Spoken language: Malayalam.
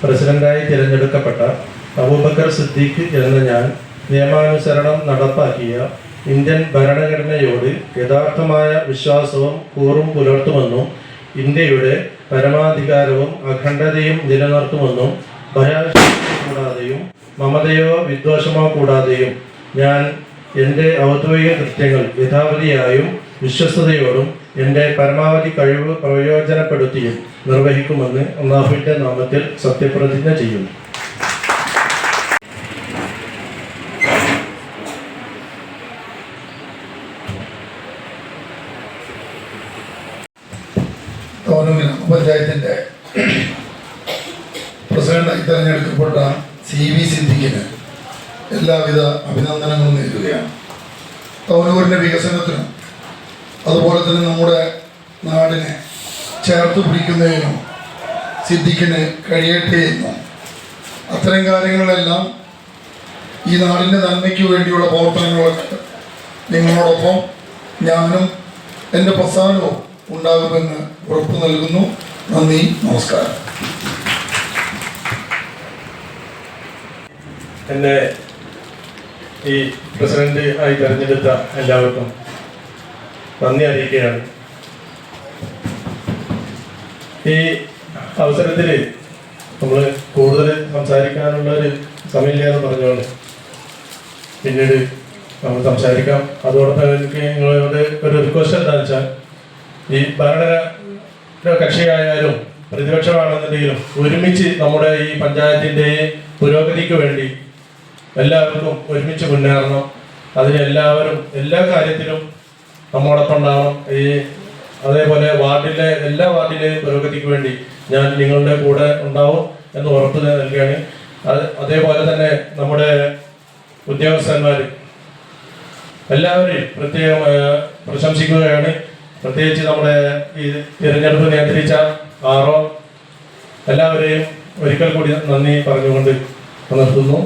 പ്രസിഡന്റായി തിരഞ്ഞെടുക്കപ്പെട്ട അബൂബക്കർ സിദ്ദീഖ് എന്ന ഞാൻ നിയമാനുസരണം നടപ്പാക്കിയ ഇന്ത്യൻ ഭരണഘടനയോട് യഥാർത്ഥമായ വിശ്വാസവും കൂറും പുലർത്തുമെന്നും ഇന്ത്യയുടെ പരമാധികാരവും അഖണ്ഡതയും നിലനിർത്തുമെന്നും ഭയാശങ്ക കൂടാതെയും മമതയോ വിദ്വേഷമോ കൂടാതെയും ഞാൻ എന്റെ ഔദ്യോഗിക കൃത്യങ്ങൾ യഥാവധിയായും വിശ്വസ്തയോടും എന്റെ പരമാവധി കഴിവ് പ്രയോജനപ്പെടുത്തിയും നിർവഹിക്കുമെന്ന് അള്ളാഹുവിന്റെ നാമത്തിൽ സത്യപ്രതിജ്ഞ ചെയ്യുന്നു. തോന്നൂർ ഗ്രാമപഞ്ചായത്തിന്റെ പ്രസിഡന്റായി തെരഞ്ഞെടുക്കപ്പെട്ട സി വി സിദ്ദിഖിന് എല്ലാവിധ അഭിനന്ദനങ്ങളും നേരുകയാണ്. തൗനൂരിന്റെ വികസനത്തിനും അതുപോലെ തന്നെ നമ്മുടെ നാടിനെ ചേർത്ത് പിടിക്കുന്നതിനും സിദ്ദിഖിന് കഴിയട്ടെ എന്നും. അത്തരം കാര്യങ്ങളെല്ലാം ഈ നാടിന്റെ നന്മയ്ക്ക് വേണ്ടിയുള്ള പ്രവർത്തനങ്ങളൊക്കെ നിങ്ങളോടൊപ്പം ഞാനും എന്റെ പ്രസ്ഥാനവും ഉണ്ടാകുമെന്ന് ഉറപ്പ് നൽകുന്നു. നന്ദി നമസ്കാരം. എന്നെ ഈ പ്രസിഡന്റ് ആയി തെരഞ്ഞെടുത്ത എല്ലാവർക്കും നന്ദി അറിയിക്കുകയാണ്. ഈ അവസരത്തിൽ നമ്മൾ കൂടുതൽ സംസാരിക്കാനുള്ള ഒരു സമയമില്ലാന്ന് പറഞ്ഞോളൂ. പിന്നീട് നമ്മൾ സംസാരിക്കാം. അതോടൊപ്പം എനിക്ക് നിങ്ങളോട് ഒരു റിക്വസ്റ്റ് എന്താണെന്ന് വെച്ചാൽ ഈ ഭരണ കക്ഷിയായാലും പ്രതിപക്ഷമാണെന്നുണ്ടെങ്കിലും ഒരുമിച്ച് നമ്മുടെ ഈ പഞ്ചായത്തിന്റെ പുരോഗതിക്ക് വേണ്ടി എല്ലാവർക്കും ഒരുമിച്ച് മുന്നേറണം. അതിന് എല്ലാവരും എല്ലാ കാര്യത്തിലും നമ്മോടൊപ്പം ഉണ്ടാവണം ഈ അതേപോലെ വാർഡിലെ എല്ലാ വാർഡിലെയും പുരോഗതിക്ക് വേണ്ടി ഞാൻ നിങ്ങളുടെ കൂടെ ഉണ്ടാവും എന്ന് ഉറപ്പ് നൽകുകയാണ്. അത് അതേപോലെ തന്നെ നമ്മുടെ ഉദ്യോഗസ്ഥന്മാർ എല്ലാവരെയും പ്രത്യേകം പ്രശംസിക്കുകയാണ്. പ്രത്യേകിച്ച് നമ്മുടെ ഈ തിരഞ്ഞെടുപ്പ് നിയന്ത്രിച്ച ആറോ എല്ലാവരെയും ഒരിക്കൽ കൂടി നന്ദി പറഞ്ഞുകൊണ്ട് നിർത്തുന്നു.